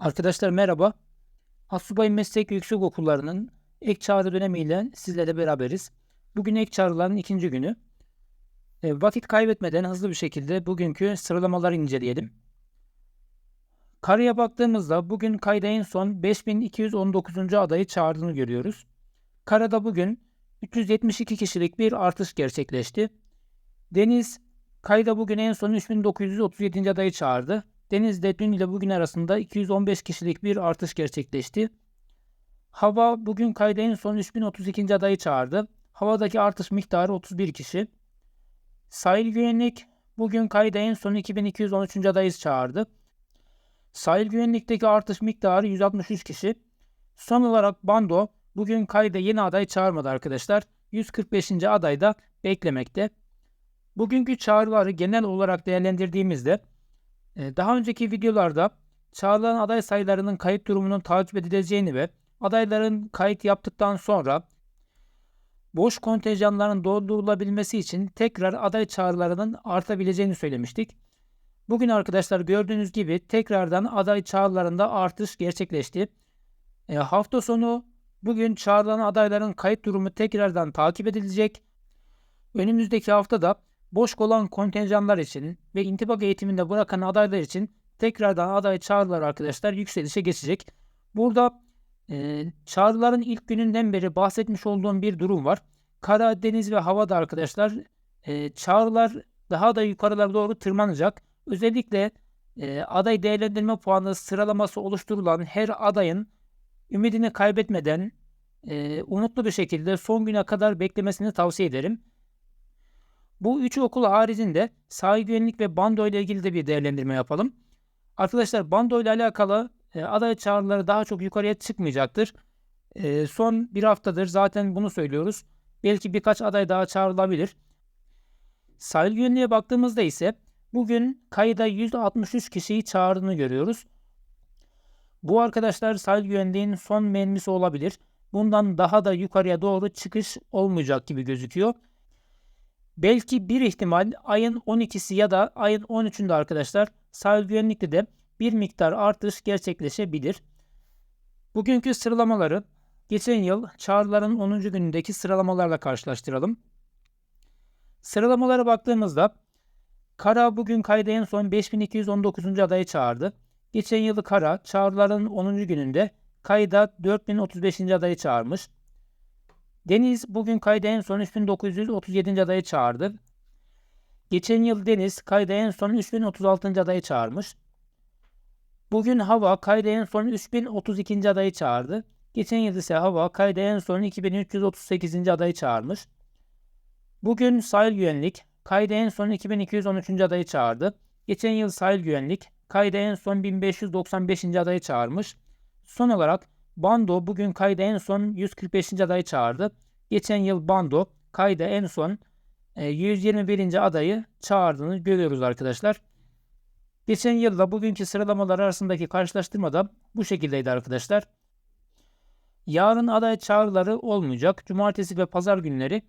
Arkadaşlar merhaba. Asubay Meslek Yüksek Okulları'nın ek çağrı dönemiyle sizlerle beraberiz. Bugün ek çağrıların ikinci günü. E, vakit kaybetmeden hızlı bir şekilde bugünkü sıralamaları inceleyelim. Karaya baktığımızda bugün kayda en son 5219. adayı çağırdığını görüyoruz. Karada bugün 372 kişilik bir artış gerçekleşti. Deniz kayda bugün en son 3937. adayı çağırdı. Deniz'de dün ile bugün arasında 215 kişilik bir artış gerçekleşti. Hava bugün kayda en son 3032. adayı çağırdı. Havadaki artış miktarı 31 kişi. Sahil güvenlik bugün kayda en son 2213. adayı çağırdı. Sahil güvenlikteki artış miktarı 163 kişi. Son olarak Bando bugün kayda yeni aday çağırmadı arkadaşlar. 145. adayda beklemekte. Bugünkü çağrıları genel olarak değerlendirdiğimizde daha önceki videolarda çağrılan aday sayılarının kayıt durumunun takip edileceğini ve adayların kayıt yaptıktan sonra boş kontenjanların doldurulabilmesi için tekrar aday çağrılarının artabileceğini söylemiştik. Bugün arkadaşlar gördüğünüz gibi tekrardan aday çağrılarında artış gerçekleşti. E, hafta sonu bugün çağrılan adayların kayıt durumu tekrardan takip edilecek. Önümüzdeki haftada boş olan kontenjanlar için ve intibak eğitiminde bırakan adaylar için tekrardan aday çağrılar arkadaşlar yükselişe geçecek. Burada e, çağrıların ilk gününden beri bahsetmiş olduğum bir durum var. Kara, deniz ve havada arkadaşlar e, çağrılar daha da yukarılara doğru tırmanacak. Özellikle e, aday değerlendirme puanı sıralaması oluşturulan her adayın ümidini kaybetmeden e, umutlu bir şekilde son güne kadar beklemesini tavsiye ederim. Bu üç okul haricinde sahil güvenlik ve bando ile ilgili de bir değerlendirme yapalım. Arkadaşlar bando ile alakalı e, aday çağrıları daha çok yukarıya çıkmayacaktır. E, son bir haftadır zaten bunu söylüyoruz. Belki birkaç aday daha çağrılabilir. Sahil güvenliğe baktığımızda ise bugün kayda %63 kişiyi çağırdığını görüyoruz. Bu arkadaşlar sahil güvenliğin son menmisi olabilir. Bundan daha da yukarıya doğru çıkış olmayacak gibi gözüküyor. Belki bir ihtimal ayın 12'si ya da ayın 13'ünde arkadaşlar sahil güvenlikte de bir miktar artış gerçekleşebilir. Bugünkü sıralamaları geçen yıl çağrıların 10. günündeki sıralamalarla karşılaştıralım. Sıralamalara baktığımızda Kara bugün kayda en son 5219. adayı çağırdı. Geçen yılı Kara çağrıların 10. gününde kayda 4035. adayı çağırmış. Deniz bugün kayda en son 3937. adayı çağırdı. Geçen yıl Deniz kayda en son 3036. adayı çağırmış. Bugün Hava kayda en son 3032. adayı çağırdı. Geçen yıl ise Hava kayda en son 2338. adayı çağırmış. Bugün Sahil Güvenlik kayda en son 2213. adayı çağırdı. Geçen yıl Sahil Güvenlik kayda en son 1595. adayı çağırmış. Son olarak Bando bugün kayda en son 145. adayı çağırdı. Geçen yıl Bando kayda en son 121. E, adayı çağırdığını görüyoruz arkadaşlar. Geçen yılla bugünkü sıralamalar arasındaki karşılaştırmada bu şekildeydi arkadaşlar. Yarın aday çağrıları olmayacak. Cumartesi ve pazar günleri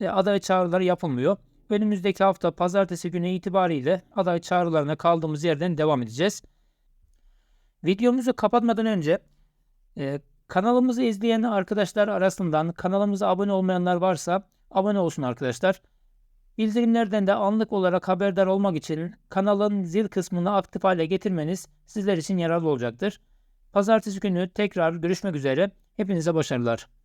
e, aday çağrıları yapılmıyor. Önümüzdeki hafta pazartesi günü itibariyle aday çağrılarına kaldığımız yerden devam edeceğiz. Videomuzu kapatmadan önce ee, kanalımızı izleyen arkadaşlar arasından kanalımıza abone olmayanlar varsa abone olsun arkadaşlar. Bildirimlerden de anlık olarak haberdar olmak için kanalın zil kısmını aktif hale getirmeniz sizler için yararlı olacaktır. Pazartesi günü tekrar görüşmek üzere. Hepinize başarılar.